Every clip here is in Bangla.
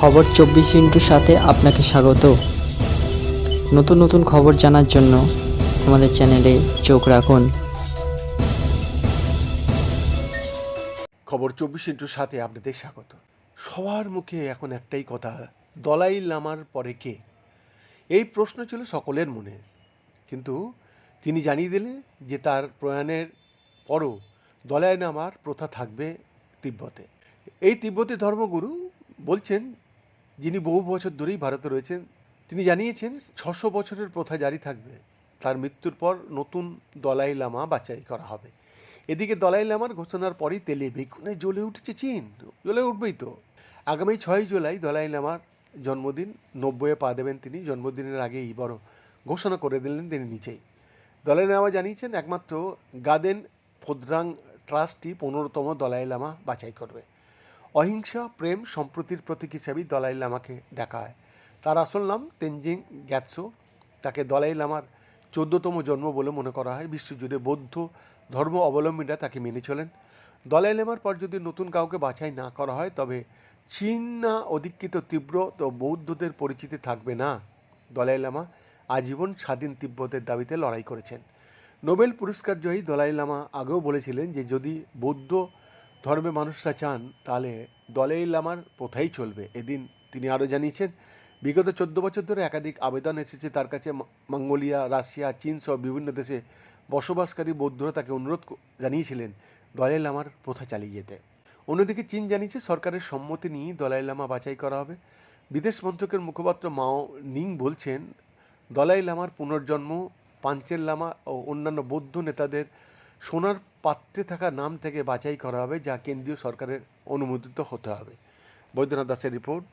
খবর চব্বিশ ইন্টুর সাথে আপনাকে স্বাগত। নতুন নতুন খবর জানার জন্য আমাদের চ্যানেলে চোখ রাখুন। খবর চব্বিশ ইন্টুর সাথে আপনাদের স্বাগত। সবার মুখে এখন একটাই কথা, দলাই লামার পরে কে? এই প্রশ্ন ছিল সকলের মনে। কিন্তু তিনি জানিয়ে দিলেন যে তার প্রয়াণের পরও দলাই লামার প্রথা থাকবে তিব্বতে। এই তিব্বতী ধর্মগুরু বলছেন যিনি বহু বছর ধরেই ভারতে রয়েছেন, তিনি জানিয়েছেন ছশো বছরের প্রথা জারি থাকবে। তার মৃত্যুর পর নতুন দলাই লামা বাছাই করা হবে। এদিকে দলাই লামার ঘোষণার পরই তেলে বেগুনে জ্বলে উঠেছে চীন। জ্বলে উঠবেই তো। আগামী ছয় জুলাই দলাই লামার জন্মদিন, নব্বইয়ে পা দেবেন তিনি, জন্মদিনের আগেই বড় ঘোষণা করে দিলেন তিনি নিজেই। দলাই লামা জানিয়েছেন, একমাত্র গাদেন ফোদ্রাং ট্রাস্টই পনেরোতম দলাই লামা বাছাই করবে। অহিংসা, প্রেম সম্প্রতির প্রতীক হিসেবেই দলাই লামাকে দেখা হয়। তার আসল নাম তেনজিং গ্যাৎসো। তাকে দলাই লামার চোদ্দতম জন্ম বলে মনে করা হয়। বিশ্বজুড়ে বৌদ্ধ ধর্ম অবলম্বীরা তাকে মেনে চলেন। দলাই লামার পর যদি নতুন কাউকে বাছাই না করা হয়, তবে চীন না অধিকৃত তীব্র তো বৌদ্ধদের পরিচিতি থাকবে না। দলাই লামা আজীবন স্বাধীন তিব্বতের দাবিতে লড়াই করেছেন। নোবেল পুরস্কার জয়ী দলাই লামা আগেও বলেছিলেন যে, যদি বৌদ্ধ ধর্মে মানুষরা চান, তাহলে দলাই লামার প্রথাই চলবে? এদিন তিনি আরও জানিয়েছেন, বিগত চোদ্দ বছর ধরে একাধিক আবেদন এসেছে তার কাছে মঙ্গোলিয়া, রাশিয়া, চীন সহ বিভিন্ন দেশে বসবাসকারী বৌদ্ধরা তাকে অনুরোধ জানিয়েছিলেন দলাই লামার প্রথা চালিয়ে যেতে। অন্যদিকে চীন জানিয়েছে, সরকারের সম্মতি নিয়েই দলাই লামা বাছাই করা হবে। বিদেশ মন্ত্রকের মুখপাত্র মাও নিং বলছেন দলাই লামার পুনর্জন্ম, পাঞ্চেল লামা ও অন্যান্য বৌদ্ধ নেতাদের সোনার পাত্রে থাকা নাম থেকে বাছাই করা হবে, যা কেন্দ্রীয় সরকারের অনুমোদিত হতে হবে। বৈদ্যনাথ দাসের রিপোর্ট,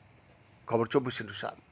খবর চব্বিশ ইন্টু সাত।